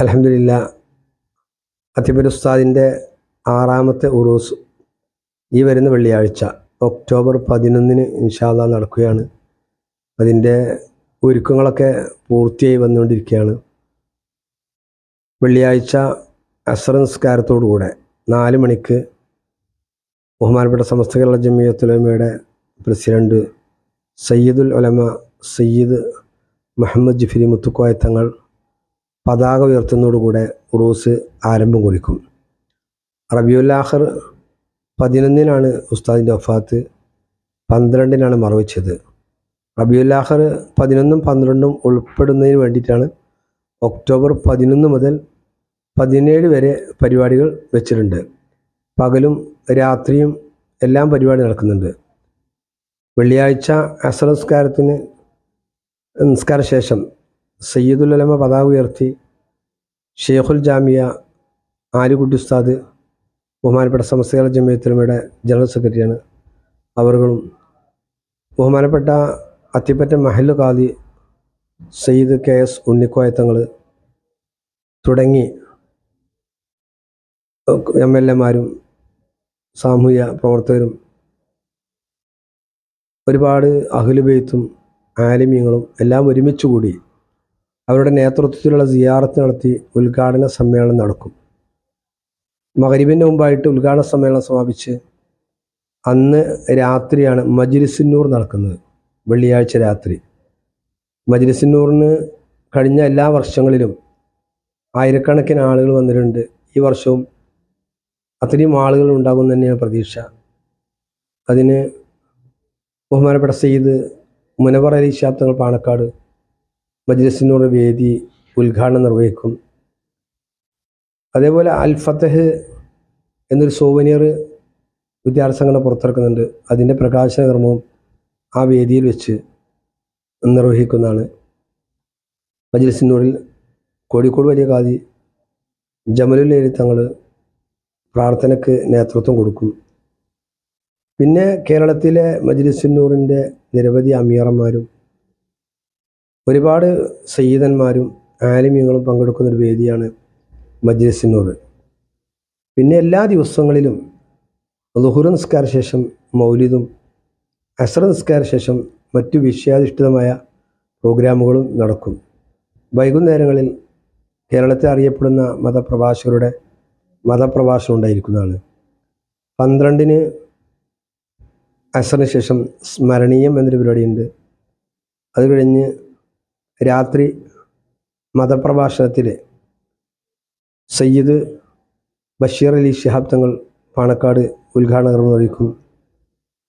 അലഹമില്ല അത്തിബരുസ്താദിന്റെ ആറാമത്തെ ഉറൂസ് ഈ വരുന്ന വെള്ളിയാഴ്ച ഒക്ടോബർ പതിനൊന്നിന് ഇൻഷാല്ല നടക്കുകയാണ്. അതിന്റെ ഒരുക്കങ്ങളൊക്കെ പൂർത്തിയായി വന്നുകൊണ്ടിരിക്കുകയാണ്. വെള്ളിയാഴ്ച അസർ നിസ്കാരത്തോടുകൂടെ നാല് മണിക്ക് ബഹുമാനപ്പെട്ട സമസ്ത കേരള ജമിയത്തുലമയുടെ പ്രസിഡന്റ് സയ്യിദുൽ ഉലമ സയ്യിദ് മുഹമ്മദ് ജിഫിരി മുത്തുക്കോയ തങ്ങൾ പതാക ഉയർത്തുന്നതോടുകൂടെ ഉറൂസ് ആരംഭം കുറിക്കും. റബിയുല്ലാഹർ പതിനൊന്നിനാണ് ഉസ്താദിന്റെ വഫാത്ത് പന്ത്രണ്ടിനാണ് മറവിച്ചത്. റബിയുല്ലാഹർ പതിനൊന്നും പന്ത്രണ്ടും ഉൾപ്പെടുന്നതിന് വേണ്ടിയിട്ടാണ് ഒക്ടോബർ പതിനൊന്ന് മുതൽ പതിനേഴ് വരെ പരിപാടികൾ വെച്ചിട്ടുണ്ട്. പകലും രാത്രിയും എല്ലാം പരിപാടി നടക്കുന്നുണ്ട്. വെള്ളിയാഴ്ച അസർ നിസ്കാരത്തിന് നിസ്കാര ശേഷം സയ്യിദുൽ ഉലമ പതാക ഉയർത്തി ഷെയ്ഖുൽ ജാമിയ ആലിക്കുട്ടി ഉസ്താദ് ബഹുമാനപ്പെട്ട സമസ്തകാല ജമയത്തിലുമയുടെ ജനറൽ സെക്രട്ടറിയാണ്. അവറുകളും ബഹുമാനപ്പെട്ട അത്തിപ്പറ്റ മഹല്ലു കാദി സയ്യിദ് കെ എസ് ഉണ്ണിക്കോയത്തങ്ങൾ തുടങ്ങി എം എൽ എമാരും സാമൂഹ്യ പ്രവർത്തകരും ഒരുപാട് അഹ്ലുബെയ്ത്തും ആലിമ്യങ്ങളും എല്ലാം ഒരുമിച്ച് കൂടി അവരുടെ നേതൃത്വത്തിലുള്ള സിയാറത്ത് നടത്തി ഉദ്ഘാടന സമ്മേളനം നടക്കും. മകരിബിന്റെ മുമ്പായിട്ട് ഉദ്ഘാടന സമ്മേളനം സമാപിച്ച് അന്ന് രാത്രിയാണ് മജ്ലിസുന്നൂർ നടക്കുന്നത് വെള്ളിയാഴ്ച രാത്രി. മജ്ലിസുന്നൂറിന് കഴിഞ്ഞ എല്ലാ വർഷങ്ങളിലും ആയിരക്കണക്കിന് ആളുകൾ വന്നിട്ടുണ്ട്. ഈ വർഷവും അത്രയും ആളുകൾ ഉണ്ടാകും തന്നെയാണ് പ്രതീക്ഷ. അതിന് ബഹുമാനപ്പെട്ട സെയ്ത് മുനവർ അലി ശാബ്ദങ്ങൾ പാണക്കാട് മജ്ലിസിനൂർ വേദി ഉദ്ഘാടനം നിർവഹിക്കും. അതേപോലെ അൽ ഫത്തഹ് എന്നൊരു സോവനിയർ വിദ്യാർത്ഥി സംഘടന പുറത്തിറക്കുന്നുണ്ട്. അതിന്റെ പ്രകാശന കർമ്മവും ആ വേദിയിൽ വെച്ച് നിർവഹിക്കുന്നതാണ്. മജ്ലിസിനൂറിൽ കോഴിക്കോട് വലിയ കാതി ജമലുൽ തങ്ങൾ പ്രാർത്ഥനയ്ക്ക് നേതൃത്വം കൊടുക്കും. പിന്നെ കേരളത്തിലെ മജ്ലിസുന്നൂറിന്റെ നിരവധി അമീറന്മാരും ഒരുപാട് സയ്യിദന്മാരും ആലിമ്യങ്ങളും പങ്കെടുക്കുന്ന ഒരു വേദിയാണ് മജ്ലിസിനൂർ പിന്നെ എല്ലാ ദിവസങ്ങളിലും ലുഹുർ നിസ്കാര ശേഷം മൗലിദും അസർ നിസ്കാര ശേഷം മറ്റു വിഷയാധിഷ്ഠിതമായ പ്രോഗ്രാമുകളും നടക്കും. വൈകുന്നേരങ്ങളിൽ കേരളത്തെ അറിയപ്പെടുന്ന മതപ്രഭാഷകരുടെ മതപ്രഭാഷണം ഉണ്ടായിരിക്കുന്നതാണ്. പന്ത്രണ്ടിന് അസറിന് ശേഷം സ്മരണീയം എന്നൊരു പരിപാടിയുണ്ട്. അത് കഴിഞ്ഞ് രാത്രി മതപ്രഭാഷണത്തിൽ സയ്യിദ് ബഷീർ അലി ഷിഹാബ് തങ്ങൾ പാണക്കാട് ഉദ്ഘാടന നിർവഹിക്കും.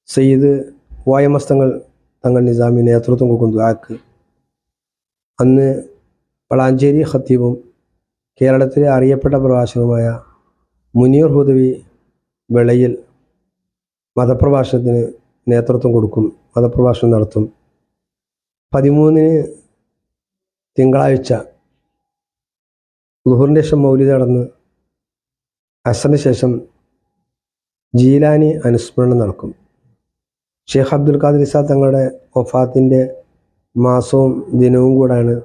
സയ്യിദ് വായമസ്തങ്ങൾ തങ്ങൾ നിസാമി നേതൃത്വം കൊടുക്കും ആക്ക് അന്ന് വളാഞ്ചേരി ഖത്തീബും കേരളത്തിലെ അറിയപ്പെട്ട പ്രഭാഷകനുമായ മുനീർ ഹുദവി വെളയിൽ മതപ്രഭാഷണത്തിന് നേതൃത്വം കൊടുക്കും മതപ്രഭാഷണം നടത്തും. പതിമൂന്നിന് തിങ്കളാഴ്ച ലുഹറിന്റെ ശേഷം മൗലി നടന്ന് അസറിന് ശേഷം ജീലാനി അനുസ്മരണം നടക്കും. ഷെയ്ഖ് അബ്ദുൽ ഖാദിർ ഇസാ തങ്ങളുടെ വഫാത്തിന്റെ മാസവും ദിനവും കൂടാണ്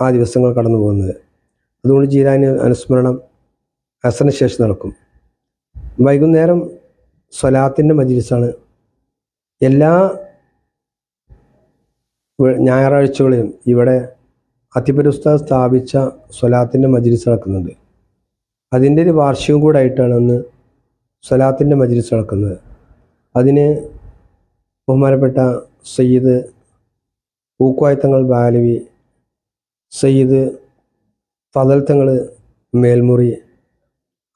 ആ ദിവസങ്ങൾ കടന്നു പോകുന്നത്. അതുകൊണ്ട് ജീലാനി അനുസ്മരണം അസറിന് ശേഷം നടക്കും. വൈകുന്നേരം സ്വലാത്തിന്റെ മജ്ലിസാണ്. എല്ലാ ഞായറാഴ്ചകളിലും ഇവിടെ അത്തിപരുസ്താദ് സ്ഥാപിച്ച സ്വലാത്തിന്റെ മജ്ലിസ് നടക്കുന്നുണ്ട് അതിന്റെ ഒരു വാർഷികം കൂടെ ആയിട്ടാണ് അന്ന് സ്വലാത്തിന്റെ മജ്ലിസ് നടക്കുന്നത്. അതിന് ബഹുമാനപ്പെട്ട സയ്യിദ് പൂക്കുവായത്തങ്ങൾ ബാലവി സയ്യിദ് പതൽത്തങ്ങൾ തങ്ങൾ മേൽമുറി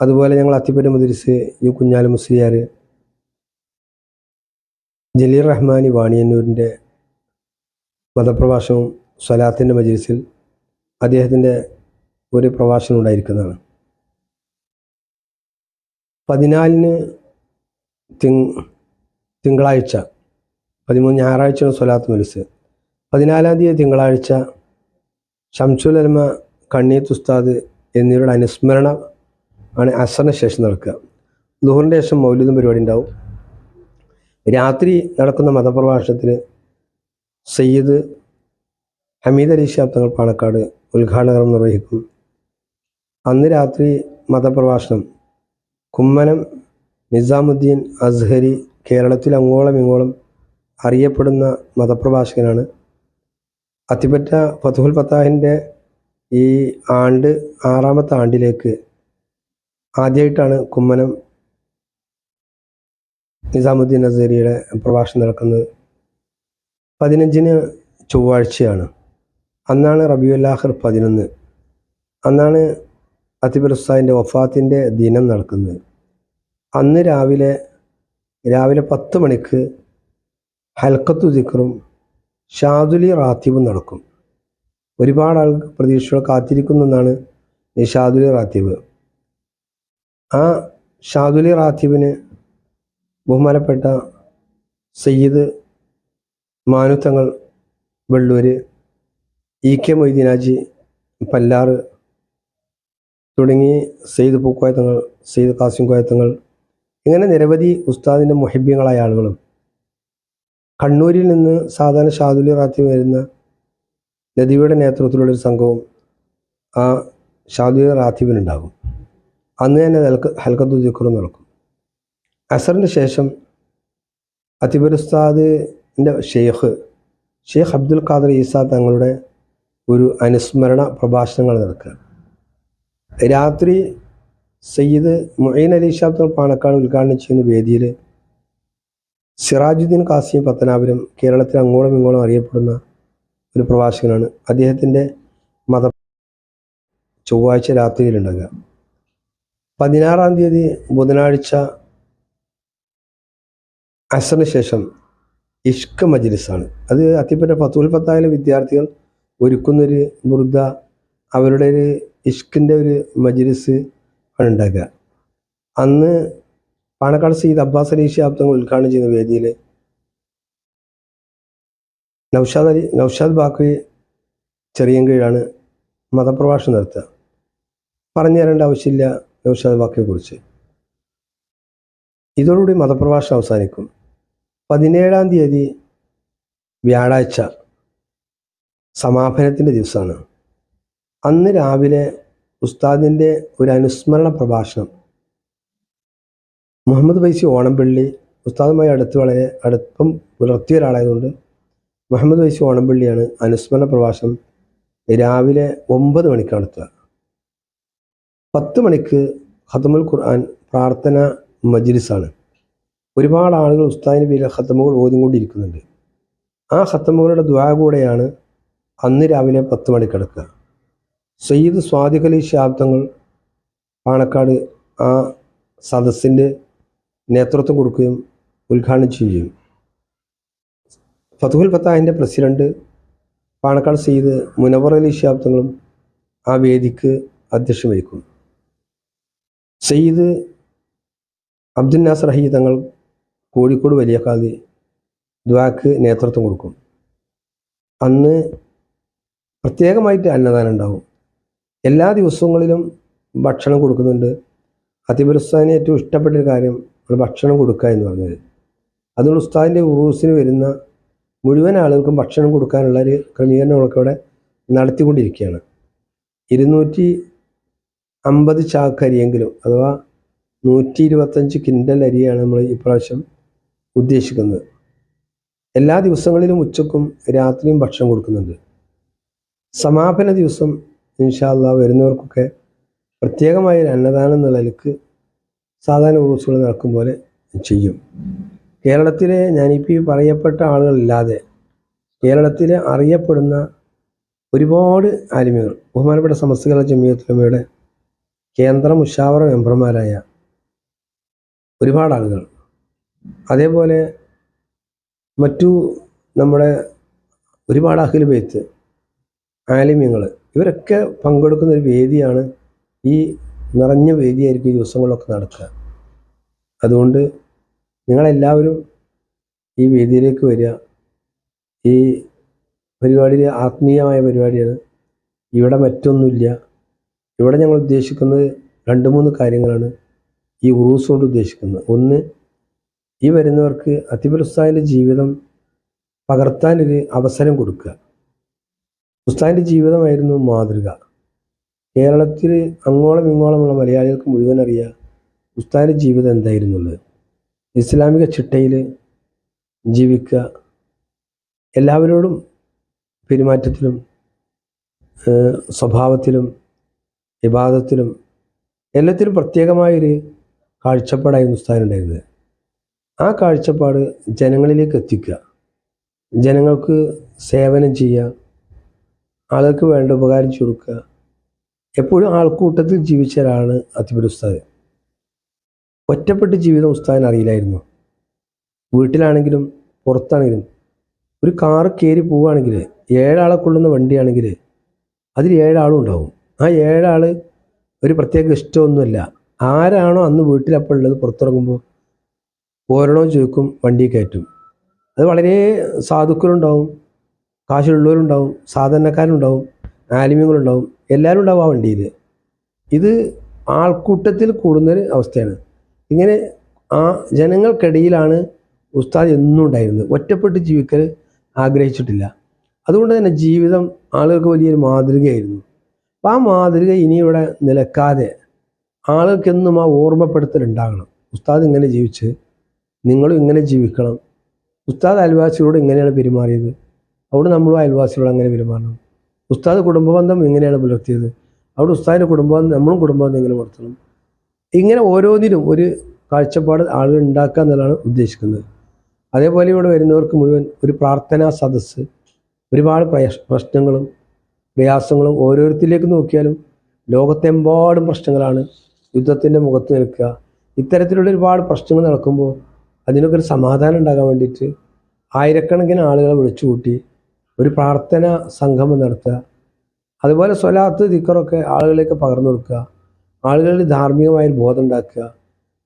അതുപോലെ ഞങ്ങൾ അത്തിപ്പറ്റ മദ്രസ് യു കുഞ്ഞാലി മുസ്ലിയാർ ജലീൽ റഹ്മാനി വാണിയന്നൂരിന്റെ മതപ്രഭാഷണവും സ്വലാത്തിന്റെ മജ്ലിസിൽ അദ്ദേഹത്തിന്റെ ഒരു പ്രഭാഷണം ഉണ്ടായിരിക്കുന്നതാണ്. പതിനാലിന് തിങ് തിങ്കളാഴ്ച പതിമൂന്ന് ഞായറാഴ്ചയാണ് സ്വലാത്ത് മജ്ലിസ്. പതിനാലാം തീയതി തിങ്കളാഴ്ച ഷംസുൽ അൽമ കണ്ണീത്ത് ഉസ്താദ് എന്നിവരുടെ അനുസ്മരണം ആണ് അസറിന് ശേഷം നടക്കുക. ദുഹറിന്റെ ശേഷം മൗലിദും പരിപാടി ഉണ്ടാവും. രാത്രി നടക്കുന്ന മതപ്രഭാഷണത്തിൽ സയ്യിദ് ഹമീദ് അലി ഷാബ് തങ്ങൾ പാണക്കാട് ഉദ്ഘാടനം നിർവഹിക്കും. അന്ന് രാത്രി മതപ്രഭാഷണം. കുമ്മനം നിസാമുദ്ദീൻ അസ്ഹരി കേരളത്തിൽ അങ്ങോളം ഇങ്ങോളം അറിയപ്പെടുന്ന മതപ്രഭാഷകനാണ്. അത്തിപ്പറ്റ ഫതുഹുൽ ഫത്താഹിന്റെ ഈ ആണ്ട് ആറാമത്തെ ആണ്ടിലേക്ക് ആദ്യമായിട്ടാണ് കുമ്മനം നിസാമുദ്ദീൻ അസ്ഹരിയുടെ പ്രഭാഷണം നടക്കുന്നത്. പതിനഞ്ചിന് ചൊവ്വാഴ്ചയാണ്. അന്നാണ് റബിയുല്ലാഹിർ പതിനൊന്ന്. അന്നാണ് അത്തിബുൽ ഉസ്താദിന്റെ വഫാത്തിന്റെ ദിനം നടക്കുന്നത്. അന്ന് രാവിലെ രാവിലെ പത്ത് മണിക്ക് ഹൽക്കത്തു ദിക്റും ഷാദുലി റാത്തീബും നടക്കും. ഒരുപാട് ആൾക്ക് പ്രതീക്ഷകൾ കാത്തിരിക്കുന്നതാണ് ഈ ഷാദുലി റാത്തീബ്. ആ ഷാദുലി റാത്തീബിന് ബഹുമാനപ്പെട്ട സയ്യിദ് മാനുത്തങ്ങൾ വെള്ളൂര് ഇ കെ മൊയ്തീനാജി പല്ലാറ് തുടങ്ങി സെയ്ദ് പൂക്കോയത്തങ്ങൾ സെയ്ദ് കാസിം കോയത്തങ്ങൾ ഇങ്ങനെ നിരവധി ഉസ്താദിന്റെ മുഹബ്യങ്ങളായ ആളുകളും. കണ്ണൂരിൽ നിന്ന് സാധാരണ ഷാദുലി റാത്തി വരുന്ന നദിയുടെ നേതൃത്വത്തിലുള്ള ഒരു സംഘവും ആ ഷാദുലി റാത്തിബിനുണ്ടാകും അന്ന് തന്നെ ഹൽക്ക ഹൽക്കത്തു ദിക്കറും നടക്കും. അസറിന് ശേഷം അത്തിബുൽ ഉസ്താദിന്റെ ഷെയ്ഖ് ഷെയ്ഖ് അബ്ദുൽ ഖാദർ ഈസ തങ്ങളുടെ ഒരു അനുസ്മരണ പ്രഭാഷണങ്ങൾ നടക്കുക. രാത്രി സയ്യിദ് മൊയ്ൻ അലി ഷാബ്ദുൽ പാണക്കാട് ഉദ്ഘാടനം ചെയ്യുന്ന വേദിയിൽ സിറാജുദ്ദീൻ കാസിം പത്തനാപുരം കേരളത്തിൽ അങ്ങോളം ഇങ്ങോളം അറിയപ്പെടുന്ന ഒരു പ്രഭാഷകനാണ്. അദ്ദേഹത്തിന്റെ മത ചൊവ്വാഴ്ച രാത്രിയിലുണ്ടാകുക പതിനാറാം തീയതി ബുധനാഴ്ച അസറിന് ശേഷം ഇഷ്ക മജ്ലിസാണ്. അത് അത്തിപ്പറ്റ ഫത്തുൽ വിദ്യാർത്ഥികൾ ഒരുക്കുന്നൊരു മൃദ അവരുടെ ഒരു ഇഷ്കിന്റെ ഒരു മജ്ലിസ് ആണ് ഉണ്ടാക്കുക. അന്ന് പാണക്കാട് സയ്യിദ് അബ്ബാസ് അലി ഷിഹാബ് ഉദ്ഘാടനം ചെയ്യുന്ന വേദിയിൽ നൗഷാദ് അലി നൗഷാദ് ബാക്കി ചെറിയങ്കീഴാണ് മതപ്രഭാഷണം നടത്തുക. പറഞ്ഞു തരേണ്ട ആവശ്യമില്ല നൗഷാദ് ബാക്കിയെക്കുറിച്ച് ഇതോടുകൂടി മതപ്രഭാഷണം അവസാനിക്കും. പതിനേഴാം തീയതി വ്യാഴാഴ്ച സമാപനത്തിന്റെ ദിവസമാണ്. അന്ന് രാവിലെ ഉസ്താദിന്റെ ഒരു അനുസ്മരണ പ്രഭാഷണം. മുഹമ്മദ് വൈസി ഓണംപള്ളി ഉസ്താദുമായി അടുത്ത് വളരെ അടുപ്പം പുലർത്തിയ ഒരാളായതുകൊണ്ട് മുഹമ്മദ് വൈസി ഓണംപള്ളിയാണ് അനുസ്മരണ പ്രഭാഷണം രാവിലെ ഒമ്പത് മണിക്ക് നടത്തുക. പത്ത് മണിക്ക് ഖത്തമുൽ ഖുർആൻ പ്രാർത്ഥന മജ്ലിസാണ്. ഒരുപാട് ആളുകൾ ഉസ്താദിന്റെ പേരിൽ ഖത്തമുകൾ ഓതിക്കൊണ്ടിരിക്കുന്നുണ്ട് ആ ഖത്തമുകളുടെ ദ്വാ കൂടെയാണ് അന്ന് രാവിലെ പത്ത് മണിക്ക് കിടക്കുക. സയ്യിദ് സ്വാദിഖലി ശാബ്ദങ്ങൾ പാണക്കാട് ആ സദസ്സിന്റെ നേതൃത്വം കൊടുക്കുകയും ഉദ്ഘാടനം ചെയ്യുകയും. ചെയ്യും ഫതുഹുൽ ഫത്താഹിന്റെ പ്രസിഡന്റ് പാണക്കാട് സയ്യിദ് മുനവർ അലി ശാബ്ദങ്ങളും ആ വേദിക്ക് അധ്യക്ഷം വഹിക്കും സയ്യിദ് അബ്ദുൽ നാസർ ഹി തങ്ങൾ കോഴിക്കോട് വലിയ കാതി ദ്വാക്ക് നേതൃത്വം കൊടുക്കും. അന്ന് പ്രത്യേകമായിട്ട് അന്നദാനം ഉണ്ടാവും. എല്ലാ ദിവസങ്ങളിലും ഭക്ഷണം കൊടുക്കുന്നുണ്ട്. ഉസ്താദിന് ഏറ്റവും ഇഷ്ടപ്പെട്ട ഒരു കാര്യം ഭക്ഷണം കൊടുക്കുക എന്ന് പറഞ്ഞത് അതുകൊണ്ട് ഉസ്താദിന്റെ ഉറൂസിന് വരുന്ന മുഴുവൻ ആളുകൾക്കും ഭക്ഷണം കൊടുക്കാനുള്ള ഒരു ക്രമീകരണങ്ങളൊക്കെ ഇവിടെ നടത്തിക്കൊണ്ടിരിക്കുകയാണ്. ഇരുന്നൂറ്റി അമ്പത് ചാക്ക് അരിയെങ്കിലും അഥവാ നൂറ്റി ഇരുപത്തഞ്ച് കിൻഡൽ അരിയാണ് നമ്മൾ ഇപ്രാവശ്യം ഉദ്ദേശിക്കുന്നത്. എല്ലാ ദിവസങ്ങളിലും ഉച്ചക്കും രാത്രിയും ഭക്ഷണം കൊടുക്കുന്നുണ്ട്. സമാപന ദിവസം ഇൻഷാല്ല വരുന്നവർക്കൊക്കെ പ്രത്യേകമായ ഒരു അന്നദാനം എന്ന നിലയ്ക്ക് സാധാരണ ഉറൂസുകൾ നടക്കും പോലെ ചെയ്യും. കേരളത്തിലെ ഞാനിപ്പോൾ ഈ പറയപ്പെട്ട ആളുകളില്ലാതെ കേരളത്തിലെ അറിയപ്പെടുന്ന ഒരുപാട് ആലിമികൾ ബഹുമാനപ്പെട്ട സമസ്തകല ജമിയത്തുലമയുടെ കേന്ദ്ര മുഷാവറ മെമ്പർമാരായ ഒരുപാട് ആളുകൾ. അതേപോലെ മറ്റു നമ്മുടെ ഒരുപാട് അഖിൽ ആലിമ്യങ്ങൾ ഇവരൊക്കെ പങ്കെടുക്കുന്ന ഒരു വേദിയാണ് ഈ നിറഞ്ഞ വേദിയായിരിക്കും ഈ ദിവസങ്ങളിലൊക്കെ നടക്കുക. അതുകൊണ്ട് നിങ്ങളെല്ലാവരും ഈ വേദിയിലേക്ക് വരിക. ഈ പരിപാടി ആത്മീയമായ പരിപാടിയാണ്. ഇവിടെ മറ്റൊന്നുമില്ല. ഇവിടെ ഞങ്ങൾ ഉദ്ദേശിക്കുന്നത് രണ്ട് മൂന്ന് കാര്യങ്ങളാണ് ഈ ഉറൂസ് കൊണ്ട് ഉദ്ദേശിക്കുന്നത്. ഒന്ന് ഈ വരുന്നവർക്ക് അത്തിബുൽ ജീവിതം പകർത്താനൊരു അവസരം കൊടുക്കുക. ഉസ്താദിന്റെ ജീവിതമായിരുന്നു മാതൃക. കേരളത്തിൽ അങ്ങോളം ഇങ്ങോളമുള്ള മലയാളികൾക്ക് മുഴുവൻ അറിയാം ഉസ്താദിന്റെ ജീവിതം എന്തായിരുന്നുള്ളത്. ഇസ്ലാമിക ചിട്ടയിൽ ജീവിക്കുക എല്ലാവരോടും പെരുമാറ്റത്തിലും സ്വഭാവത്തിലും വിവാദത്തിലും എല്ലാത്തിലും പ്രത്യേകമായൊരു കാഴ്ചപ്പാടായിരുന്നു ഉസ്താദിനുണ്ടായിരുന്നത് ആ കാഴ്ചപ്പാട് ജനങ്ങളിലേക്ക് എത്തിക്കുക. ജനങ്ങൾക്ക് സേവനം ചെയ്യുക. ആളുകൾക്ക് വേണ്ട ഉപകാരം ചുരുക്കുക. എപ്പോഴും ആൾക്കൂട്ടത്തിൽ ജീവിച്ച ഒരാളാണ് അത്തിപ്പടി ഉസ്താദ്. ഒറ്റപ്പെട്ട് ജീവിതം ഉസ്താദിന് അറിയില്ലായിരുന്നു. വീട്ടിലാണെങ്കിലും പുറത്താണെങ്കിലും ഒരു കാറ് കയറി പോവുകയാണെങ്കിൽ ഏഴാളെ കൊള്ളുന്ന വണ്ടിയാണെങ്കിൽ അതിൽ ഏഴാളും ഉണ്ടാവും. ആ ഏഴാൾ ഒരു പ്രത്യേക ഇഷ്ടമൊന്നുമില്ല. ആരാണോ അന്ന് വീട്ടിലപ്പോൾ ഉള്ളത് പുറത്തിറങ്ങുമ്പോൾ പോരണോ ചോദിക്കും വണ്ടി കയറ്റും. അത് വളരെ സാധുക്കളുണ്ടാവും. കാശുള്ളവരുണ്ടാവും സാധാരണക്കാരുണ്ടാവും ആലിമ്യങ്ങളുണ്ടാവും എല്ലാവരും ഉണ്ടാവും ആ വണ്ടിയിൽ. ഇത് ആൾക്കൂട്ടത്തിൽ കൂടുന്നൊരു അവസ്ഥയാണ്. ഇങ്ങനെ ആ ജനങ്ങൾക്കിടയിലാണ് ഉസ്താദ് എന്നും ഉണ്ടായിരുന്നത്. ഒറ്റപ്പെട്ട് ജീവിക്കൽ ആഗ്രഹിച്ചിട്ടില്ല. അതുകൊണ്ട് തന്നെ ജീവിതം ആളുകൾക്ക് വലിയൊരു മാതൃകയായിരുന്നു. അപ്പം ആ മാതൃക ഇനി ഇവിടെ നിലക്കാതെ ആളുകൾക്കെന്നും ആ ഓർമ്മപ്പെടുത്തൽ ഉണ്ടാകണം. ഉസ്താദ് ഇങ്ങനെ ജീവിച്ച് നിങ്ങളും ഇങ്ങനെ ജീവിക്കണം. ഉസ്താദ് അയൽവാസികളോട് ഇങ്ങനെയാണ് പെരുമാറിയത്. അവിടെ നമ്മളും അയൽവാസികളും അങ്ങനെ പെരുമാറണം. ഉസ്താദ് കുടുംബബന്ധം എങ്ങനെയാണ് പുലർത്തിയത്. അവിടെ ഉസ്താദിന്റെ കുടുംബബന്ധം നമ്മളും കുടുംബബന്ധം എങ്ങനെ പുലർത്തണം. ഇങ്ങനെ ഓരോന്നിനും ഒരു കാഴ്ചപ്പാട് ആളുകൾ ഉണ്ടാക്കുക എന്നുള്ളതാണ് ഉദ്ദേശിക്കുന്നത്. അതേപോലെ ഇവിടെ വരുന്നവർക്ക് മുഴുവൻ ഒരു പ്രാർത്ഥനാ സദസ്സ് ഒരുപാട് പ്രശ്നങ്ങളും പ്രയാസങ്ങളും ഓരോരുത്തരിലേക്ക് നോക്കിയാലും ലോകത്തെമ്പാടും പ്രശ്നങ്ങളാണ് യുദ്ധത്തിന്റെ മുഖത്ത് നിൽക്കുക. ഇത്തരത്തിലുള്ള ഒരുപാട് പ്രശ്നങ്ങൾ നടക്കുമ്പോൾ അതിനൊക്കെ ഒരു സമാധാനം ഉണ്ടാകാൻ വേണ്ടിയിട്ട് ആയിരക്കണക്കിന് ആളുകളെ വിളിച്ചു കൂട്ടി ഒരു പ്രാർത്ഥന സംഗമം നടത്തുക. അതുപോലെ സ്വലാത്ത് ദിക്കറൊക്കെ ആളുകളിലേക്ക് പകർന്നു കൊടുക്കുക. ആളുകളിൽ ധാർമ്മികമായ ഒരു ബോധം ഉണ്ടാക്കുക.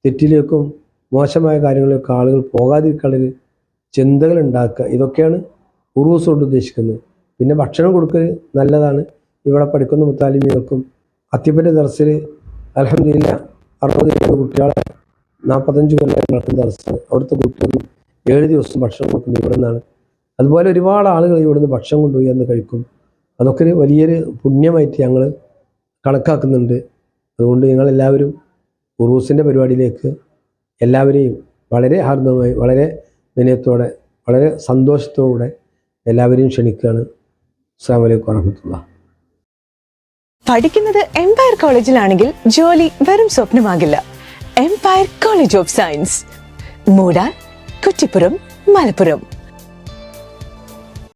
തെറ്റിലേക്കും മോശമായ കാര്യങ്ങളിലേക്ക് ആളുകൾ പോകാതിരിക്കാനുള്ള ചിന്തകൾ ഉണ്ടാക്കുക. ഇതൊക്കെയാണ് ഉറൂസ് കൊണ്ട് ഉദ്ദേശിക്കുന്നത്. പിന്നെ ഭക്ഷണം കൊടുക്കൽ നല്ലതാണ്. ഇവിടെ പഠിക്കുന്ന മുത്താലിമികൾക്കും അത്തിപ്പറ്റ ദർസിൽ അലഹമില്ല അറുപത് കുട്ടികളെ നാൽപ്പത്തഞ്ച് കൊല്ലം നടത്തുന്ന ദർസ്. അവിടുത്തെ കുട്ടികൾക്കും ഏഴ് ദിവസം ഭക്ഷണം കൊടുക്കുന്നത് ഇവിടെ നിന്നാണ് അതുപോലെ ഒരുപാട് ആളുകൾ ഇവിടുന്ന് ഭക്ഷണം കൊണ്ടുപോയി അന്ന് കഴിക്കും. അതൊക്കെ ഒരു വലിയൊരു പുണ്യമായിട്ട് ഞങ്ങൾ കണക്കാക്കുന്നുണ്ട്. അതുകൊണ്ട് ഞങ്ങളെല്ലാവരും ഉറൂസിന്റെ പരിപാടിയിലേക്ക് എല്ലാവരെയും വളരെ ഹാർദമായി വളരെ വിനയത്തോടെ വളരെ സന്തോഷത്തോടെ എല്ലാവരെയും ക്ഷണിക്കുകയാണ്. അസ്സാം വലൈക്കും വാഹമത്തുള്ള പഠിക്കുന്നത് എംപയർ കോളേജിലാണെങ്കിൽ ജോലി വെറും സ്വപ്നമാകില്ല. എംപയർ കോളേജ് ഓഫ് സയൻസ് മൂടാൻ കുറ്റിപ്പുറം മലപ്പുറം.